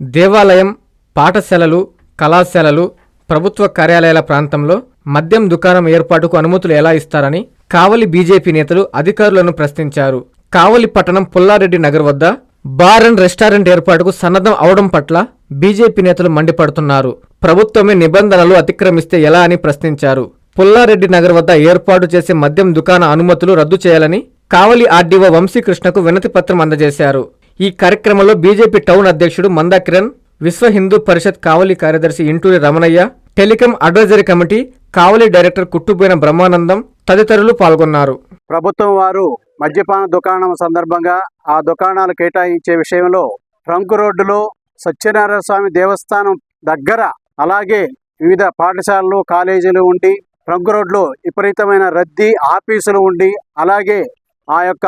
దేవాలయం పాఠశాలలు కళాశాలలు ప్రభుత్వ కార్యాలయాల ప్రాంతంలో మద్యం దుకాణం ఏర్పాటుకు అనుమతులు ఎలా ఇస్తారని కావలి బీజేపీ నేతలు అధికారులను ప్రశ్నించారు. కావలి పట్టణం పుల్లారెడ్డి నగర్ వద్ద బార్ అండ్ రెస్టారెంట్ ఏర్పాటుకు సన్నద్ధం అవడం పట్ల బీజేపీ నేతలు మండిపడుతున్నారు. ప్రభుత్వమే నిబంధనలు అతిక్రమిస్తే ఎలా అని ప్రశ్నించారు. పుల్లారెడ్డి నగర్ వద్ద ఏర్పాటు చేసే మద్యం దుకాణ అనుమతులు రద్దు చేయాలని కావలి ఆర్డీఓ వంశీకృష్ణకు వినతి పత్రం అందజేశారు. ఈ కార్యక్రమంలో బీజేపీ టౌన్ అధ్యక్షుడు మందాకిరణ్ విశ్వ హిందూ పరిషత్ కావలి కార్యదర్శి Inturi Ramanaiah telecom advisory committee Kavali director Kuttuboina Brahmanandam తదితరులు పాల్గొన్నారు. ప్రభుత్వం వారు మద్యపాన దుకాణం సందర్భంగా ఆ దుకాణాలు కేటాయించే విషయంలో ట్రంక్ రోడ్డులో సత్యనారాయణ స్వామి దేవస్థానం దగ్గర అలాగే వివిధ పాఠశాలలు కాలేజీలు ఉండి ట్రంక్ రోడ్లో విపరీతమైన రద్దీ ఆఫీసులు ఉండి అలాగే ఆ యొక్క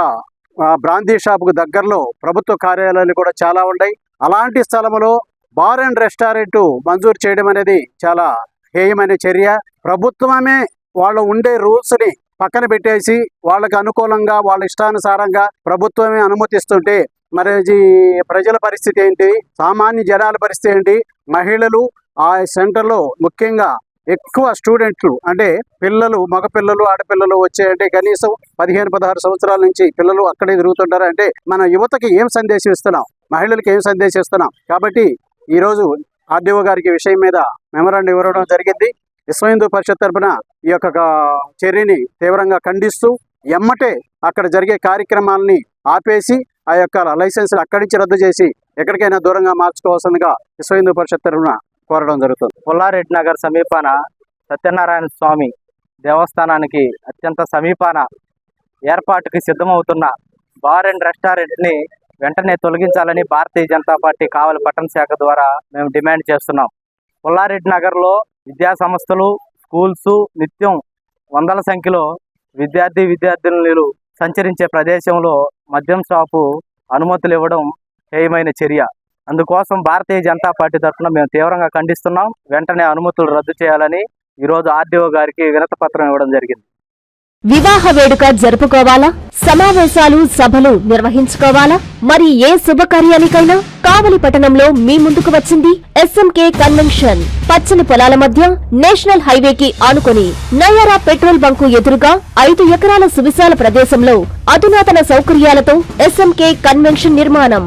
బ్రాందీ షాపుకు దగ్గరలో ప్రభుత్వ కార్యాలయాలు కూడా చాలా ఉన్నాయి. అలాంటి స్థలంలో బార్ అండ్ రెస్టారెంట్ మంజూరు చేయడం అనేది చాలా హేయమైన చర్య. ప్రభుత్వమే వాళ్ళు ఉండే రూల్స్ని పక్కన పెట్టేసి వాళ్ళకి అనుకూలంగా వాళ్ళ ఇష్టానుసారంగా ప్రభుత్వమే అనుమతిస్తుంటే మరి ఇది ప్రజల పరిస్థితి ఏంటి? సామాన్య జనాల పరిస్థితి ఏంటి? మహిళలు ఆ సెంటర్లో ముఖ్యంగా ఎక్కువ స్టూడెంట్లు అంటే పిల్లలు మగపిల్లలు ఆడపిల్లలు వచ్చాయంటే కనీసం పదిహేను పదహారు సంవత్సరాల నుంచి పిల్లలు అక్కడే తిరుగుతుంటారు. అంటే మన యువతకి ఏం సందేశం ఇస్తున్నాం? మహిళలకు ఏం సందేశం ఇస్తున్నాం? కాబట్టి ఈరోజు ఆర్డీఓ గారికి విషయం మీద మెమరాండం ఇవ్వడం జరిగింది. విశ్వ హిందూ పరిషత్ తరపున ఈ యొక్క చర్యని తీవ్రంగా ఖండిస్తూ ఎమ్మటే అక్కడ జరిగే కార్యక్రమాలని ఆపేసి ఆ యొక్క లైసెన్స్ అక్కడి నుంచి రద్దు చేసి ఎక్కడికైనా దూరంగా మార్చుకోవాల్సిందిగా విశ్వ హిందూ పరిషత్ తరపున కోరడం జరుగుతుంది. పుల్లారెడ్డి నగర్ సమీపాన సత్యనారాయణ స్వామి దేవస్థానానికి అత్యంత సమీపాన ఏర్పాటుకి సిద్ధమవుతున్న బార్ అండ్ రెస్టారెంట్ని వెంటనే తొలగించాలని భారతీయ జనతా పార్టీ కావలి పట్టణ శాఖ ద్వారా మేము డిమాండ్ చేస్తున్నాం. పుల్లారెడ్డి నగర్లో విద్యా సంస్థలు స్కూల్స్ నిత్యం వందల సంఖ్యలో విద్యార్థి విద్యార్థినులు సంచరించే ప్రదేశంలో మద్యం షాపు అనుమతులు ఇవ్వడం హేయమైన చర్య. అందుకోసం భారతీయ జనతా పార్టీ తరఫున మేము తీవ్రంగా ఖండిస్తున్నాం. వెంటనే అనుమతులు రద్దు చేయాలని ఈరోజు ఆర్డీఓ గారికి వినతి పత్రం ఇవ్వడం జరిగింది. వివాహ వేడుక జరుపుకోవాలా? సమావేశాలు సభలు నిర్వహించుకోవాలా? మరి ఏ శుభకార్యానికైనా కావలి పట్టణంలో మీ ముందుకు వచ్చింది ఎస్ఎంకే కన్వెన్షన్. పచ్చని పొలాల మధ్య నేషనల్ హైవేకి ఆనుకొని నయారా పెట్రోల్ బంకు ఎదురుగా ఐదు ఎకరాల సువిశాల ప్రదేశంలో అధునాతన సౌకర్యాలతో ఎస్ఎంకే కన్వెన్షన్ నిర్మాణం.